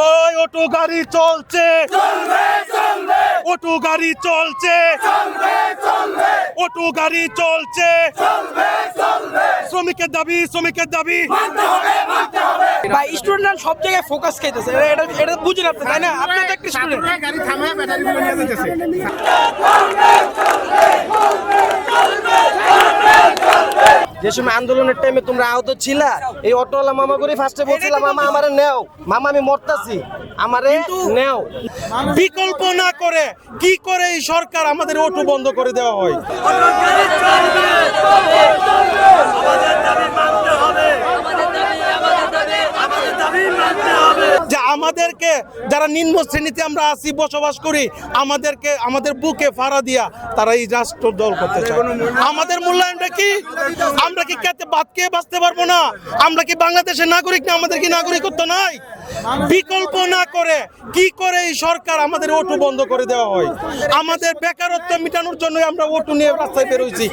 ওই অটো গাড়ি চলছে। অটো গাড়ি চলছে। অটো গাড়ি চলছে। শ্রমিকের দাবি শ্রমিকের দাবি। বা স্টুডেন্ট সব জায়গায় ফোকাস খাইতেছে এটা- এটা বুঝেন আপনি তাই না? আপনি তো একটা স্টুডেন্ট গাড়ি থামায় ব্যাprawিগুলো নিয়ে যেতেছে যে সময় আন্দোলনের টাইমে তোমরা আহত ছিলা এই অটোওয়ালা মামা করে ফার্স্টে বলছিলাম মামা আমারে নেও। মামা আমি মরতাছি। আমারে নেও। বিকল্প না করে কি করে এই সরকার আমাদের অটো বন্ধ করে দেওয়া হয় যে আমাদেরকে যারা নিম্ন শ্রেণীতে আমরা আছি, বসবাস করি, আমাদেরকে, আমাদের বুকে ফাড়া দিয়া তারা এই রাষ্ট্র দল করতে চায়। আমাদের মূল্যায়নটা কি? আমরা কি খেতে বাদ খেয়ে বাঁচতে পারব না? আমরা কি বাংলাদেশের নাগরিক না? আমাদের কি নাগরিকত্ব নাই? বিকল্প না করে কি করে এই সরকার আমাদের ওটু বন্ধ করে দেওয়া হয়? আমাদের বেকারত্ব মেটানোর জন্য আমরা ওটু নিয়ে রাস্তায় বেরোইছি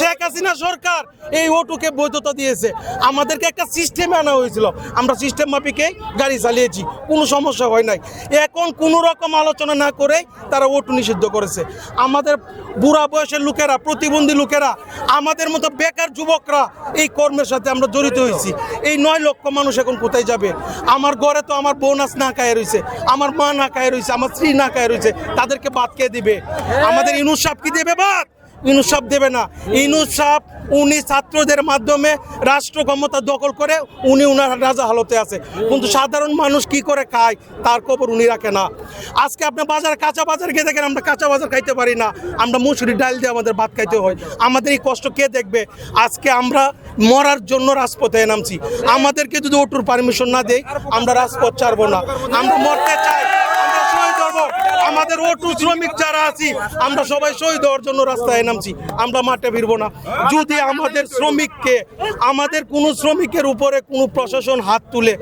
শেখ হাসিনা সরকার এই ওটুকে বৈধতা দিয়েছে। আমাদেরকে একটা সিস্টেমে আনা হয়েছিল। আমরা সিস্টেম মাফিকে গাড়ি চালিয়েছি। কোনো সমস্যা হয় নাই। এখন কোনো রকম আলোচনা না করে তারা ওটু নিষিদ্ধ করেছে। আমাদের বুড়া বয়সের লোকেরা, প্রতিবন্ধী লোকেরা, আমাদের মতো বেকার যুবকরা এই কর্মের সাথে আমরা জড়িত হয়েছি। এই নয় লক্ষ মানুষ এখন কোথায় যাবে? আমার ঘরে তো আমার বোনাস না খায় রয়েছে আমার মা না খায় রয়েছে আমার স্ত্রী না খায় রয়েছে তাদেরকে বাদ কে দিবে? আমাদের ইনুস সাপ কি দেবে বাদ? ইনুস সাপ দেবে না। ইনুস সাপ উনি ছাত্রদের মাধ্যমে রাষ্ট্র ক্ষমতা দখল করে উনি উনার রাজা হালতে আছে। কিন্তু সাধারণ মানুষ কি করে খায়? তার খবর উনি রাখে না। আজকে আপনি বাজার কাঁচা বাজার গিয়ে দেখেন আমরা কাঁচা বাজার খাইতে পারি না। আমরা মুসুরি ডাল দিয়ে আমাদের ভাত খাইতে হয়। আমাদের এই কষ্ট কে দেখবে? আজকে আমরা মরার জন্য রাজপথে নামছি। আমাদেরকে যদি ওটুর পারমিশন না দেয়, আমরা রাজপথ ছাড়বো না। আমরা মরতে চাই, আমরা আমাদের ওটু শ্রমিক যারা আছি আমরা সবাই শহীদ হওয়ার জন্য রাস্তায় নামছি আমরা মাঠে ফিরবো না। যদি আমাদের শ্রমিককে আমাদের কোনো শ্রমিকের উপরে কোনো প্রশাসন হাত তুলে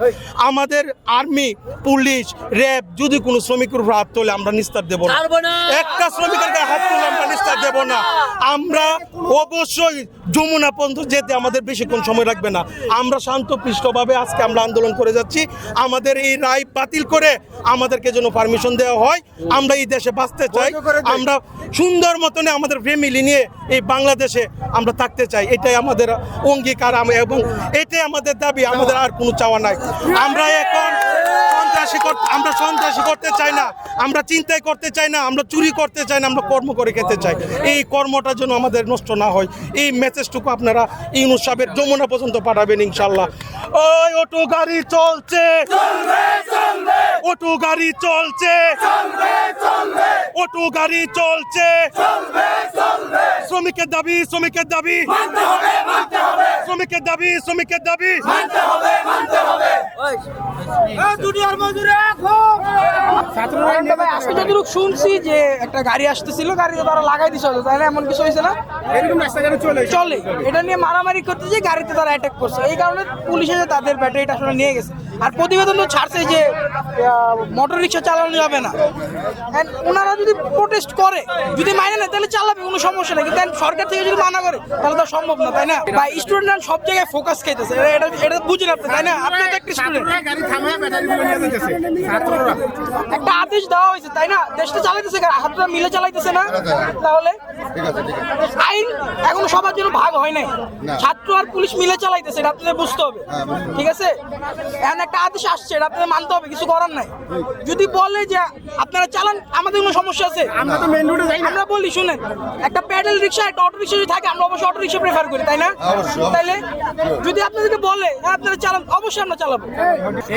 আমাদের আর্মি পুলিশ র্যাব যদি কোনো শ্রমিকের উপর হাত তোলে আমরা নিস্তার দেবো না। একটা শ্রমিকের গায়ে হাত তুলে আমরা নিস্তার দেবো না। আমরা অবশ্যই যমুনা পর্যন্ত যেতে আমাদের বেশিক্ষণ সময় লাগবে না। আমরা শান্তপৃষ্টভাবে আজকে আমরা আন্দোলন করে যাচ্ছি। আমাদের এই রায় বাতিল করে আমাদেরকে যেন পারমিশন দেওয়া হয়। আমরা এই দেশে বাঁচতে চাই আমরা সুন্দর মতনে আমাদের ফ্যামিলি নিয়ে এই বাংলাদেশে আমরা থাকতে চাই। এটাই আমাদের অঙ্গীকার আম- এবং এটাই আমাদের দাবি আমাদের আর কোনো চাওয়া নাই। আমরা এখন সন্ত্রাসী আমরা সন্ত্রাসী করতে চাই না আমরা চিন্তাই করতে চাই না আমরা চুরি করতে চাই না আমরা কর্ম করে খেতে চাই। এই কর্মটা যেন আমাদের নষ্ট না হয়। এই মেসেজটুকু আপনারা ইউনুস সাহেবের যমুনা পর্যন্ত পাঠাবেন ইনশাল্লাহ। ওই অটো গাড়ি চলছে। অটো গাড়ি চলছে। অটো গাড়ি চলছে। শ্রমিকের দাবি শ্রমিকের দাবি। শ্রমিকের দাবি শ্রমিকের দাবি। আজকে যতটুকু শুনছি যে একটা গাড়ি আসতেছিল গাড়িতে তারা লাগাই দিছে হয়তো, তাই না এমন কিছু হয়েছে না? চলে চলে। এটা নিয়ে মারামারি করতে যে গাড়িতে তারা অ্যাটাক করছে এই কারণে পুলিশ এসে তাদের ব্যাটারিটা আসলে নিয়ে গেছে। আর প্রতিবেদন তো ছাড়ছে যে মোটর রিক্সা চালানো যাবে না। ওনারা যদি প্রোটেস্ট করে যদি মাইনে নেয় তাহলে চালাবে কোনো সমস্যা নেই। কিন্তু সরকার থেকে যদি মানা করে তাহলে তো সম্ভব না তাই না? বা স্টুডেন্ট সব জায়গায় ফোকাস খাইতেছে। এটা- এটা বুঝেন আপনি তাই না? আপনি তো একটা স্টুডেন্ট ছাত্ররা গাড়ি থামায় ব্যাটারিগুলো নিয়ে যেতেছে ছাত্ররা। একটা আদেশ দেওয়া হয়েছে তাই না? দেশটা চালাইতেছে কারা? হাতটা মিলে চালাইতেছে না? তাহলে আইন এখনও সবার জন্য ভাগ হয় নাই। ছাত্র আর পুলিশ মিলে চালাইতেছে এটা আপনাদের বুঝতে হবে। ঠিক আছে? এখন একটা আদেশ আসছে এটা আপনাদের মানতে হবে কিছু করার নাই। যদি বলে যে আপনারা চালান আমাদের কোনো সমস্যা আছে? আমরা তো মেইন রোডে যাই না। আমরা বলি শুনেন একটা প্যাডেল রিক্সা একটা অটো রিক্সা যদি থাকে আমরা অবশ্যই অটো রিক্সা প্রেফার করি তাই না? তাইলে যদি আপনাদেরকে বলে হ্যাঁ আপনারা চালান অবশ্যই আমরা চালাবো।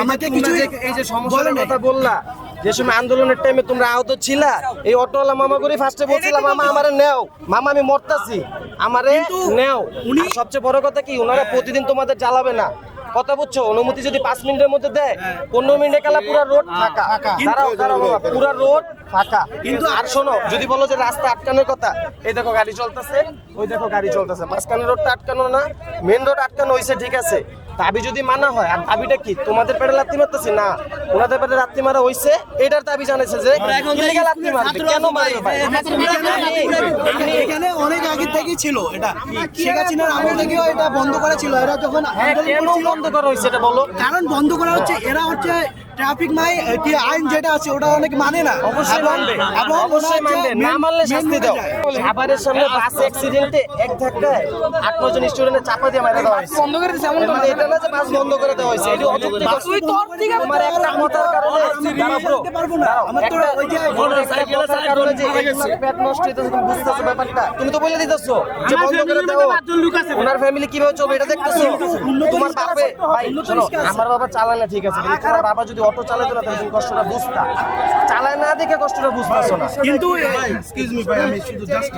আমাকে কিছু এই যে সমস্যার কথা বললা যে সময় আন্দোলনের টাইমে তোমরা আহত ছিলা এই অটোওয়ালা মামা করে ফার্স্টে বলছিলাম মামা আমারে নেও মামা আমি মরতাছি আমারে নেও। উনি সবচেয়ে বড় কথা কি ওনারা প্রতিদিন তোমাদের জ্বালাবে না। কথা বুঝছ? অনুমতি যদি পাঁচ মিনিটের মধ্যে দেয় পনেরো মিনিটে কালা পুরো রোড ফাঁকা। দাঁড়াও পুরো রোড ফাঁকা। কিন্তু আর শোনো যদি বলো যে রাস্তা আটকানোর কথা এই দেখো গাড়ি চলতেছে ওই দেখো গাড়ি চলতেছে। মাঝখানে রোডটা আটকানো না মেন রোড আটকানো হয়েছে ঠিক আছে। দাবি যদি মানা হয় আর দাবিটা কি? তোমাদের পেটে লাত্তি মারতেছি? না। ওনাদের পেটে লাত্তি মারা হইছে এটার দাবি জানাইছে যে ইলিগাল লাত্তি মারবে। কেন মারবে ভাই? এখানে অনেক আগে থেকেই ছিল এটা। শেখ হাসিনার আমল থেকেও এটা বন্ধ করা ছিল। এরা যখন হ্যাঁ কেন বন্ধ করা হয়েছে এটা বলো? কারণ বন্ধ করা হচ্ছে এরা হচ্ছে ট্রাফিক নাই কি আইন যেটা আছে ওটা অনেক মানে না। অবশ্যই মানবে। এবং অবশ্যই মানবে। না মানলে শাস্তি দাও। খাবারের সামনে বাস অ্যাক্সিডেন্টে এক ধাক্কায় আট নজন স্টুডেন্টের চাপা দিয়ে মারা দেওয়া হয়েছে। বন্ধ করে দিচ্ছে এমন মানে এটা না যে বাস বন্ধ করে দেওয়া হয়েছে এটি অযৌক্তিক তুই তোর থেকে তোমার একটা কথার কারণে দাঁড়াও না। আমার তো ওই যে- কথার কারণে যে পেট নষ্ট হইতেছে, তুমি বুঝতেছো ব্যাপারটা? তুমি তো বলে দিতেছো যে বন্ধ করে দাও। ওনার ফ্যামিলি কীভাবে চলবে এটা দেখতেছো? তোমার বাপে ভাই শোনো আমার বাবা চালায় না ঠিক আছে তোমার বাবা যদি অটো চালাতো না তুমি কষ্টটা বুঝতা। চালায় না দেখে কষ্টটা বুঝতেছো না কিন্তু এক্সকিউজ মি ভাই আমি শুধু জাস্ট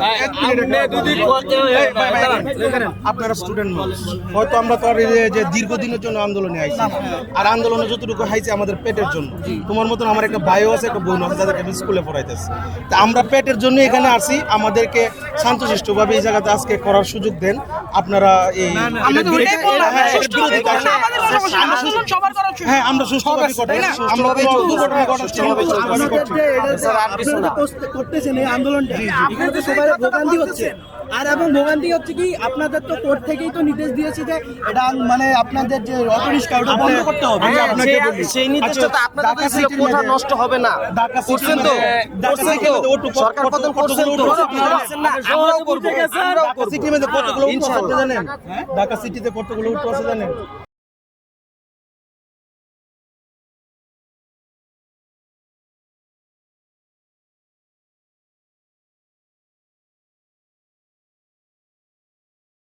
আপনারা স্টুডেন্ট মানুষ। হয়তো আমরা তো আর যে- দীর্ঘদিনের জন্য আন্দোলনে আইছি। আর আন্দোলনে যতটুকু হাইছে আমাদের পেটের জন্য। তোমার মতন আমার একটা ভাইও আছে একটা বোন আছে যাদেরকে আমি স্কুলে পড়াইতেছি। তা আমরা পেটের জন্য এখানে আসি আমাদেরকে শান্তশিষ্টভাবে এই জায়গাতে আজকে করার সুযোগ দেন। আপনারা এই হ্যাঁ, সমস্যা আমরা আন্দোলন হ্যাঁ তাই না? আমরা আর কিছু আপনারা না। যে করতে- করতেছেন এই আন্দোলনটা। এখানে তো সবাই ভোগান্তি হচ্ছে। আর এবং ভোগান্তি হচ্ছে কি আপনাদের তো কোর্ট থেকেই তো নির্দেশ দিয়েছে যে এটা মানে আপনাদের যে অটো রিক্সা ওটা বন্ধ করতে হবে। হ্যাঁ, আপনাকে সেই- নির্দেশটা তো আচ্ছা, আপনাদের ছিল কোঠা নষ্ট হবে না। করছেন তো? করছেন তো? সরকার পতন করছেন? তো না? আমরাও করব। আমরাও ঢাকা করব। মধ্যে কতগুলো উঠো আছে জানেন? ঢাকা সিটিতে কতগুলো উঠো আছে জানেন?